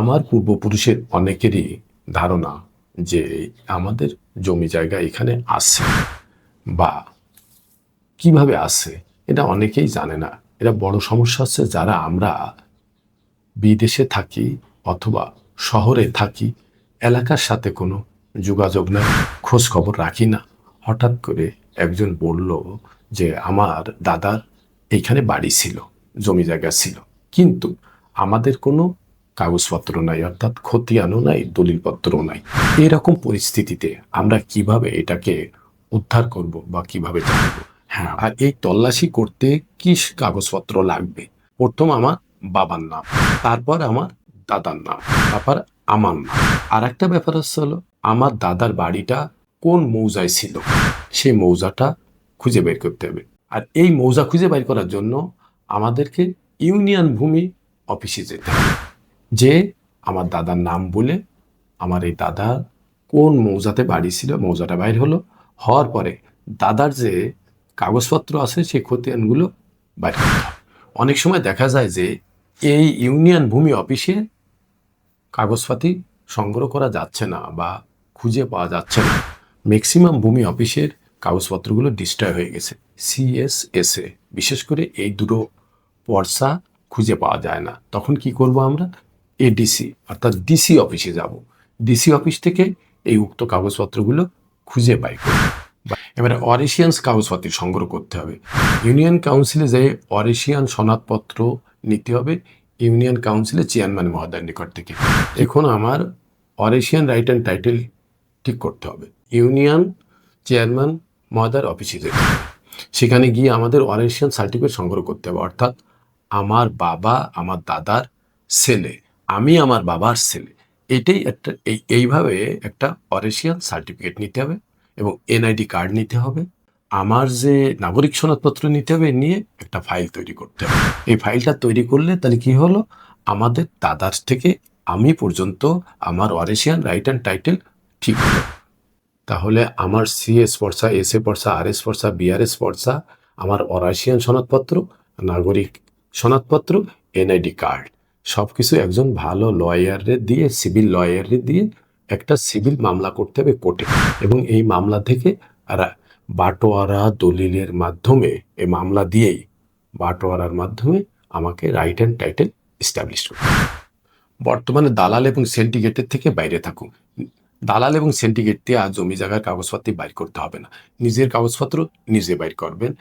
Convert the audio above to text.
আমার পূর্বপুরুষের অনেকেরই ধারণা যে আমাদের জমি জায়গা এখানে আছে বা কীভাবে আছে, এটা অনেকেই জানে না। এটা বড় সমস্যা হচ্ছে যারা আমরা বিদেশে থাকি অথবা শহরে থাকি, এলাকার সাথে কোনো যোগাযোগ না খোঁজ খবর রাখি না। হঠাৎ করে একজন বলল যে আমার দাদার এইখানে বাড়ি ছিল, জমি জায়গা ছিল। কিন্তু আমাদের কোনো কাগজপত্র নাই অর্থাৎ খতিয়ানও নাই দলিলপত্রও নাই। এরকম পরিস্থিতিতে আমরা কীভাবে এটাকে উদ্ধার করব বা কীভাবে জানব হ্যাঁ। আর এই তল্লাশি করতে কি কাগজপত্র লাগবে? প্রথম আমার বাবার নাম তারপর আমার দাদার নাম তারপর আমার নাম। আর একটা ব্যাপার হচ্ছে হলো আমার দাদার বাড়িটা কোন মৌজায় ছিল? সেই মৌজাটা খুঁজে বের করতে হবে। আর এই মৌজা খুঁজে বের করার জন্য আমাদেরকে ইউনিয়ন ভূমি অফিসে যেতে হবে। যে আমার দাদার নাম বলে আমার এই দাদা কোন মৌজাতে বাড়ি ছিল, মৌজাটা বাইর হলো। হওয়ার পরে দাদার যে কাগজপত্র আছে সেই খতিয়ানগুলো বাইর অনেক সময় দেখা যায় যে এই ইউনিয়ন ভূমি অফিসে কাগজপাতি সংগ্রহ করা যাচ্ছে না বা খুঁজে পাওয়া যাচ্ছে না। ম্যাক্সিমাম ভূমি অফিসের কাগজপত্রগুলো ডিস্ট্রয় হয়ে গেছে। সিএসএসএ, বিশেষ করে এই দুটো পর্সা খুঁজে পাওয়া যায় না। তখন কি করব আমরা? এডিসি অর্থাৎ ডিসি অফিসে যাব। ডিসি অফিস থেকে এই উক্ত কাগজপত্রগুলো খুঁজে পাই এবারে অরিশিয়ানস কাগজপত্র সংগ্রহ করতে হবে। ইউনিয়ন কাউন্সিলে যে অরেশিয়ান সনদপত্র নিতে হবে ইউনিয়ন কাউন্সিলের চেয়ারম্যান মহোদয়ের নিকট থেকে। এখন আমার অরেশিয়ান রাইট অ্যান্ড টাইটেল ঠিক করতে হবে। ইউনিয়ন চেয়ারম্যান মহোদয়ের অফিসে যেতে হবে। সেখানে গিয়ে আমাদের অরেশিয়ান সার্টিফিকেট সংগ্রহ করতে হবে। অর্থাৎ আমার বাবা, আমার দাদার ছেলে আমি আমার বাবার ছেলে। এটাই একটা, এই, এইভাবে একটা অরিশিয়ান সার্টিফিকেট নিতে হবে এবং এনআইডি কার্ড নিতে হবে। আমার যে নাগরিক সনদপত্র নিতে হবে নিয়ে একটা ফাইল তৈরি করতে হবে। এই ফাইলটা তৈরি করলে তাহলে কি হলো? আমাদের দাদার থেকে আমি পর্যন্ত আমার অরেশিয়ান রাইট অ্যান্ড টাইটেল ঠিক হলো। তাহলে আমার সিএস পর্সা এস এ পর্সা আর এস পর্সা, বিআরএস পর্সা, আমার অরাশিয়ান সনদপত্র, নাগরিক সনদপত্র, এনআইডি কার্ড। সব কিছু একজন ভালো লয়ারে দিয়ে সিভিল লয়ারে দিয়ে একটা সিভিল মামলা করতে হবে কোর্টে। এবং এই মামলা থেকে বাটোয়ারা দলিলের মাধ্যমে এই মামলা দিয়েই বাটোয়ারার মাধ্যমে আমাকে রাইট অ্যান্ড টাইটেল এস্টাবলিশ করতে বর্তমানে দালাল এবং সেন্টিগেটের থেকে বাইরে থাকুন। দালাল এবং সেন্টিগেট দিয়ে আর জমি জায়গার কাগজপত্র বাইর করতে হবে না। নিজের কাগজপত্র নিজে বাইর করবেন।